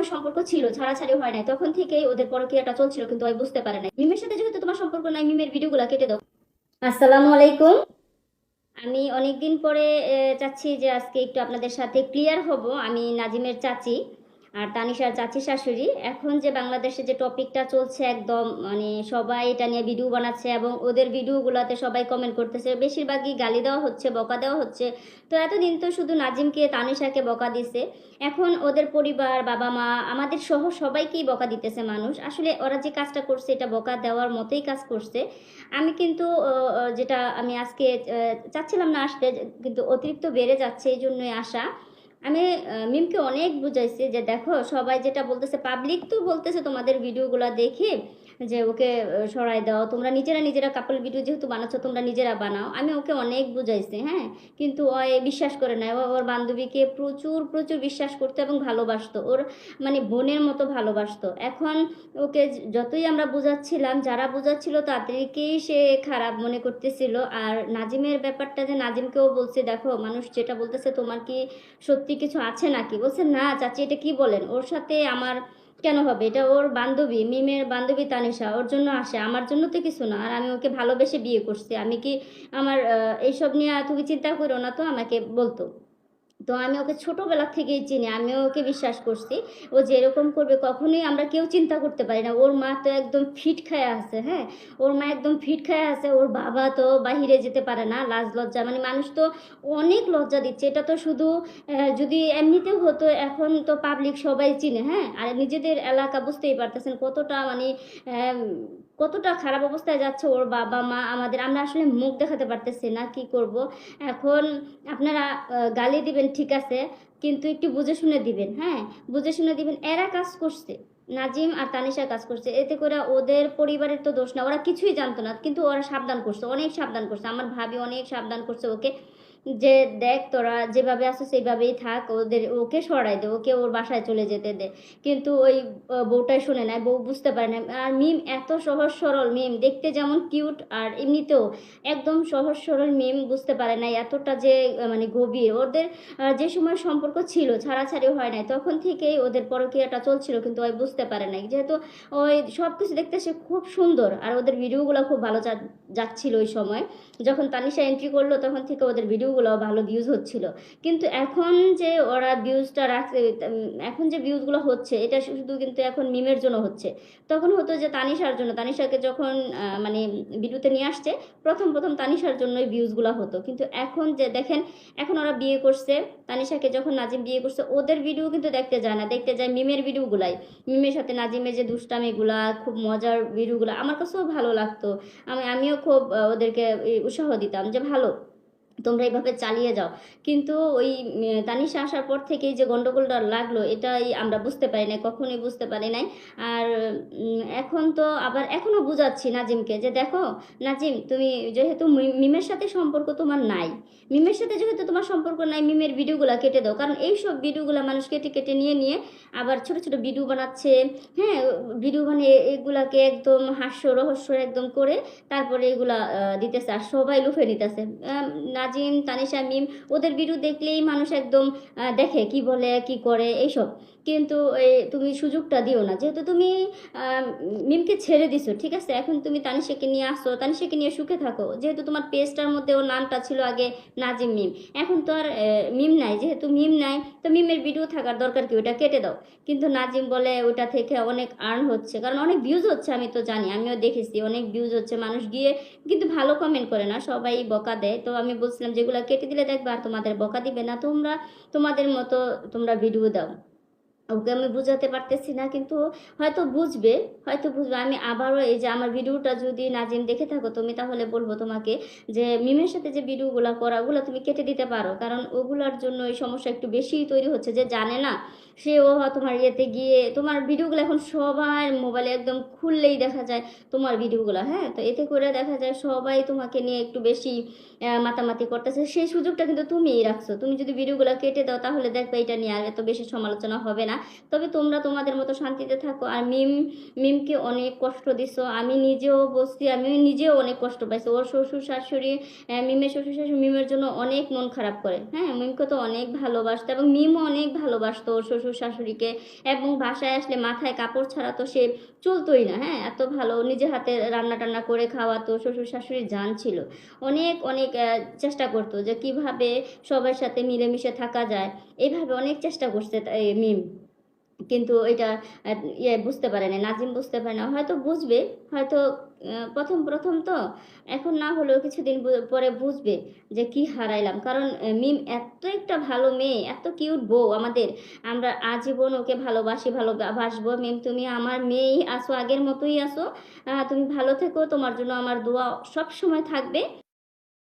সময় সম্পর্ক ছিল ছাড়াছাড়ি হয় নাই। তখন থেকেই ওদের পরকিয়াটা চলছিল কিন্তু ওই বুঝতে পারে নাই। মিমের সাথে যেহেতু তোমার সম্পর্ক নাই মিমের ভিডিওগুলো কেটে দাও। আসসালামু আলাইকুম। আমি অনেকদিন পরে চাচ্ছি যে আজকে একটু আপনাদের সাথে ক্লিয়ার হব। আমি নাজিমের চাচি। আর তানিশার চাচি শাশুড়ি। এখন যে বাংলাদেশে যে টপিকটা চলছে একদম মানে সবাই এটা নিয়ে ভিডিও বানাচ্ছে এবং ওদের ভিডিওগুলোতে সবাই কমেন্ট করতেছে, বেশিরভাগই গালি দেওয়া হচ্ছে, বকা দেওয়া হচ্ছে। তো এতদিন তো শুধু নাজিমকে, তানিশাকে বকা দিছে। এখন ওদের পরিবার বাবা মা আমাদের সহ সবাইকেই বকা দিতেছে মানুষ। আসলে ওরা যে কাজটা করছে, এটা বকা দেওয়ার মতোই কাজ করছে। আমি কিন্তু যেটা আমি আজকে চাচ্ছিলাম না আসতে, কিন্তু অতিরিক্ত বেড়ে যাচ্ছে, এই জন্যই আসা আমি মিমকে অনেক বুঝাইছি যে দেখো সবাই যেটা বলতেছে পাবলিক তো বলতেছে তোমাদের ভিডিওগুলো দেখে যে ওকে সরাই দাও। তোমরা নিজেরা নিজেরা কাপল ভিডিও যেহেতু বানাচ্ছ, তোমরা নিজেরা বানাও। আমি ওকে অনেক বুঝাইছি হ্যাঁ? কিন্তু ও বিশ্বাস করে না ও ওর বান্ধবীকে প্রচুর প্রচুর বিশ্বাস করতো এবং ভালোবাসতো। ওর মানে বোনের মতো ভালোবাসতো। এখন ওকে যতই আমরা বোঝাচ্ছিলাম, যারা বোঝাচ্ছিল তাদেরকেই সে খারাপ মনে করতেছিল। আর নাজিমের ব্যাপারটা যে নাজিমকেও বলছে, দেখো, মানুষ যেটা বলতেছে, তোমার কি সত্যি কিছু আছে নাকি? বলছে, না, চাচি, এটা কি বলেন? ওর সাথে আমার কেন হবে? এটা ওর বান্ধবী, মিমের বান্ধবী তানিশা, ওর জন্য আসে, আমার জন্য তো কিছু না। আর আমি ওকে ভালোবেসে বিয়ে করছি। আমি কি আমার এইসব নিয়ে তুমি চিন্তা করো না তো? আমাকে বলতো। তো আমি ওকে ছোটোবেলা থেকেই চিনি, আমি ওকে বিশ্বাস করছি। ও যেরকম করবে কখনোই আমরা কেউ চিন্তা করতে পারি না। ওর মা তো একদম ফিট খায় আছে হ্যাঁ? ওর মা একদম ফিট খায় আছে, ওর বাবা তো বাহিরে যেতে পারে না, লাজ লজ্জা। মানে মানুষ তো অনেক লজ্জা দিচ্ছে। এটা তো শুধু যদি এমনিতেও হতো, এখন তো পাবলিক সবাই চিনে হ্যাঁ? আর নিজেদের এলাকা বুঝতেই পারতেছেন কতটা মানে কতটা খারাপ অবস্থায় যাচ্ছে ওর বাবা মা আমাদের, আমরা আসলে মুখ দেখাতে পারতেছি না কি করব। এখন আপনারা গালি দিবেন ঠিক আছে, কিন্তু একটু বুঝে শুনে দিবেন হ্যাঁ? বুঝে শুনে দিবেন, এরা কাজ করছে, নাজিম আর তানিশা কাজ করছে, এতে করে ওদের পরিবারের তো দোষ না, ওরা কিছুই জানতো না, কিন্তু ওরা সাবধান করছে, অনেক সাবধান করছে, আমার ভাবি অনেক সাবধান করছে ওকে। যে দেখ তোরা যেভাবে আছো সেইভাবেই থাক, ওদের, ওকে সরাই দে, ওকে ওর বাসায় চলে যেতে দে। কিন্তু ওই বউটাই শুনে নেয় বউ বুঝতে পারে না। আর মিম এত সহজ সরল মিম, দেখতে যেমন কিউট, আর এমনিতেও একদম সহজ সরল মিম বুঝতে পারে না এতটা যে মানে গভীর। ওদের যে সময় সম্পর্ক ছিল, ছাড়াছাড়ি হয় নাই, তখন থেকেই ওদের পরকীয়াটা চলছিল, কিন্তু ওই বুঝতে পারে নাই। যেহেতু ওই সব কিছু দেখতে সে খুব সুন্দর, আর ওদের ভিডিওগুলো খুব ভালো যাচ্ছিল ওই সময়। যখন তানিশা এন্ট্রি করল, তখন থেকে ওদের ভিডিওগুলো ভালো ভিউজ হচ্ছিল। কিন্তু এখন যে ওরা ভিউজটা রাখছে, এখন যে ভিউজগুলো হচ্ছে, এটা শুধু কিন্তু এখন মিমের জন্য হচ্ছে। তখন হতো যে তানিশার জন্য, তানিশাকে যখন মানে ভিডিওতে নিয়ে আসছে, প্রথম প্রথম তানিশার জন্যই ভিউজগুলো হতো। কিন্তু এখন যে দেখেন, এখন ওরা বিয়ে করছে, তানিশাকে যখন নাজিম বিয়ে করছে, ওদের ভিডিও কিন্তু দেখতে যায় না, দেখতে যায় মিমের ভিডিওগুলাই মিমের সাথে নাজিমের যে দুষ্টামিগুলা খুব মজার ভিডিওগুলো আমার কাছেও ভালো লাগতো। আমি, আমিও খুব ওদেরকে উৎসাহ দিতাম যে ভালো। তোমরা এইভাবে চালিয়ে যাও। কিন্তু ওই তানিশা আসার পর থেকেই যে গন্ডগোলটা লাগল এটাই আমরা বুঝতে পারি নাই কখনোই বুঝতে পারি নাই। আর এখন তো আবার এখনও বুঝাচ্ছি নাজিমকে যে দেখো নাজিম তুমি যেহেতু মিমের সাথে সম্পর্ক তোমার নাই। মিমের সাথে যেহেতু তোমার সম্পর্ক নাই মিমের ভিডিওগুলো কেটে দাও। কারণ এই সব ভিডিওগুলো মানুষ কেটে কেটে নিয়ে নিয়ে আবার ছোট ছোট ভিডিও বানাচ্ছে হ্যাঁ ভিডিও বানিয়ে এগুলাকে একদম হাস্য রহস্য একদম করে তারপরে এগুলা দিতেছে আর সবাই লুফে নিতেছে। আম, নাজিম তানিশা মিম ওদের ভিডিও দেখলেই মানুষ একদম দেখে কি বলে কি করে এইসব। কিন্তু তুমি সুযোগটা দিও না। যেহেতু তুমি মিমকে ছেড়ে দিছো, ঠিক আছে? এখন তুমি তানিশাকে নিয়ে আসো, তানিশাকে নিয়ে সুখে থাকো। যেহেতু তোমার পেজটার মধ্যে ওর নামটা ছিল আগে নাজিম মিম। এখন তো আর মিম নাই। যেহেতু মিম নাই, তো মিমের ভিডিও থাকার দরকার কি? ওটা কেটে দাও। কিন্তু নাজিম বলে, ওটা থেকে অনেক আর্ন হচ্ছে। কারণ অনেক ভিউজ হচ্ছে, আমি তো জানি। আমিও দেখেছি, অনেক ভিউজ হচ্ছে। মানুষ গিয়ে কিন্তু ভালো কমেন্ট করে না, সবাই বকা দেয়। তো আমি বলছিলাম, যেগুলো কেটে দিলে দেখবে আর তোমাদের বকা দিবে না। তোমরা, তোমাদের মতো তোমরা ভিডিও দাও। ওকে আমি বুঝাতে পারতেছি না, কিন্তু হয়তো বুঝবে হয়তো বুঝবে। আমি আবারও এই যে আমার ভিডিওটা যদি নাজিম দেখে থাকো তুমি তাহলে বলব তোমাকে যে মিমের সাথে যে ভিডিওগুলো করা, ওগুলো তুমি কেটে দিতে পারো। কারণ ওগুলোর জন্য এই সমস্যা একটু বেশিই তৈরি হচ্ছে যে জানে না সে ও তোমার ইয়েতে গিয়ে, তোমার ভিডিওগুলো এখন সবার মোবাইলে একদম খুললেই দেখা যায় তোমার ভিডিওগুলো হ্যাঁ? তো এতে করে দেখা যায় সবাই তোমাকে নিয়ে একটু বেশি মাতামাতি করতেছে। সেই সুযোগটা কিন্তু তুমিই রাখছো। তুমি যদি ভিডিওগুলো কেটে দাও, তাহলে দেখবে এটা নিয়ে আর এত বেশি সমালোচনা হবে না। তবে তোমরা তোমাদের মতো শান্তিতে থাকো। আর মিম, মিমকে অনেক কষ্ট দিছো। আমি নিজেও বসছি আমি নিজেও অনেক কষ্ট পাইছি। ওর শ্বশুর শাশুড়ি মিমের শ্বশুর শাশুড়ি মিমের জন্য অনেক মন খারাপ করে। হ্যাঁ মিমকে তো অনেক ভালোবাসতো এবং মিমও অনেক ভালোবাসতো ওর শ্বশুর শাশুড়িকে। এবং বাসায় আসলে মাথায় কাপড় ছাড়া তো সে চলতোই না। হ্যাঁ এত ভালো নিজে হাতে রান্না টান্না করে খাওয়াতো, শ্বশুর শাশুড়ির জান ছিল। অনেক অনেক চেষ্টা করতো যে কীভাবে সবার সাথে মিলেমিশে থাকা যায়। এইভাবে অনেক চেষ্টা করছে মিম। কিন্তু এটা ইয়ে বুঝতে পারে না নাজিম বুঝতে পারে না হয়তো বুঝবে, হয়তো প্রথম প্রথম তো, এখন না হলেও কিছুদিন পরে বুঝবে যে কি হারাইলাম। কারণ মিম এত একটা ভালো মেয়ে, এত কিউট বউ আমাদের। আমরা আজীবন ওকে ভালোবাসি, ভালোবাসবো। মিম, তুমি আমার মেয়েই আসো আগের মতোই আসো তুমি ভালো থেকো, তোমার জন্য আমার দোয়া সব সময় থাকবে।